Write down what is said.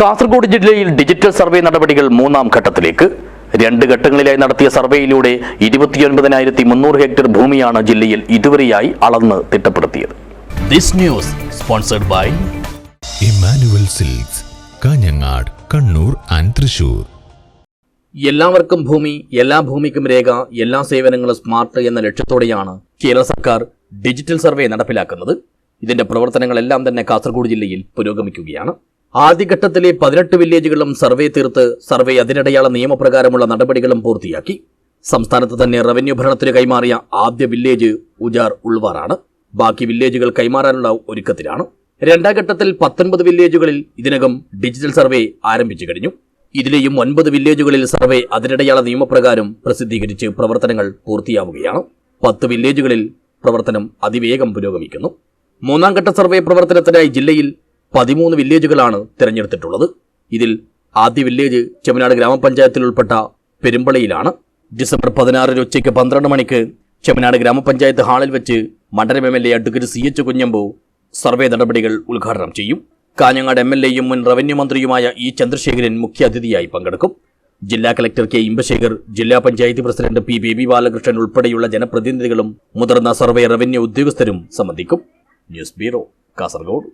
കാസർഗോഡ് ജില്ലയിൽ digital survey നടപടികൾ മൂന്നാം ഘട്ടത്തിലേക്ക്. രണ്ട് ഘട്ടങ്ങളിലായി നടത്തിയ സർവേയിലൂടെ ഇരുപത്തിയൊൻപതിനായിരത്തി മുന്നൂറ് ഹെക്ടർ ഭൂമിയാണ് ജില്ലയിൽ ഇതുവരെയായി അളന്ന് തിട്ടപ്പെടുത്തിയത്. This news sponsored by Emmanuel Silks Kanhangad Kannur and Thrissur. എല്ലാവർക്കും ഭൂമി എല്ലാ ഭൂമിക്കും രേഖ എല്ലാ സേവനങ്ങളും സ്മാർട്ട് എന്ന ലക്ഷ്യത്തോടെയാണ് കേരള സർക്കാർ ഡിജിറ്റൽ സർവേ നടപ്പിലാക്കുന്നത്. ഇതിന്റെ പ്രവർത്തനങ്ങളെല്ലാം തന്നെ കാസർഗോഡ് ജില്ലയിൽ പുരോഗമിക്കുകയാണ്. ആദ്യഘട്ടത്തിലെ പതിനെട്ട് വില്ലേജുകളും സർവേ തീർത്ത് സർവേ അതിനിടയാള നിയമപ്രകാരമുള്ള നടപടികളും പൂർത്തിയാക്കി. സംസ്ഥാനത്ത് തന്നെ റവന്യൂ ഭരണത്തിന് കൈമാറിയ ആദ്യ വില്ലേജ് ഉജാർ ഉൾവാറാണ്. ബാക്കി വില്ലേജുകൾ കൈമാറാനുള്ള ഒരുക്കത്തിലാണ്. രണ്ടാം ഘട്ടത്തിൽ പത്തൊൻപത് വില്ലേജുകളിൽ ഇതിനകം ഡിജിറ്റൽ സർവേ ആരംഭിച്ചു കഴിഞ്ഞു. ഇതിലെയും ഒൻപത് വില്ലേജുകളിൽ സർവേ അതിനിടയാള നിയമപ്രകാരം പ്രസിദ്ധീകരിച്ച് പ്രവർത്തനങ്ങൾ പൂർത്തിയാവുകയാണ്. പത്ത് വില്ലേജുകളിൽ പ്രവർത്തനം അതിവേഗം പുരോഗമിക്കുന്നു. മൂന്നാം ഘട്ട സർവേ പ്രവർത്തനത്തിനായി ജില്ലയിൽ പതിമൂന്ന് വില്ലേജുകളാണ് തിരഞ്ഞെടുത്തിട്ടുള്ളത്. ഇതിൽ ആദ്യ വില്ലേജ് ചെമ്മനാട് ഗ്രാമപഞ്ചായത്തിൽ ഉൾപ്പെട്ട പെരുമ്പളയിലാണ്. ഡിസംബർ പതിനാറിന് ഉച്ചയ്ക്ക് പന്ത്രണ്ട് മണിക്ക് ചെമ്മനാട് ഗ്രാമപഞ്ചായത്ത് ഹാളിൽ വെച്ച് മണ്ഡലം M L A advocate C H Kunhambu survey നടപടികൾ ഉദ്ഘാടനം ചെയ്യും. കാഞ്ഞങ്ങാട് എം എൽ എയും മുൻ റവന്യൂ മന്ത്രിയുമായ ഇ ചന്ദ്രശേഖരൻ മുഖ്യാതിഥിയായി പങ്കെടുക്കും. ജില്ലാ കലക്ടർ കെ ഇമ്പശേഖർ ജില്ലാ പഞ്ചായത്ത് പ്രസിഡന്റ് പി ബേബി ബാലകൃഷ്ണൻ ഉൾപ്പെടെയുള്ള ജനപ്രതിനിധികളും മുതിർന്ന സർവേ റവന്യൂ ഉദ്യോഗസ്ഥരും സംബന്ധിക്കും. News bureau Kasaragod.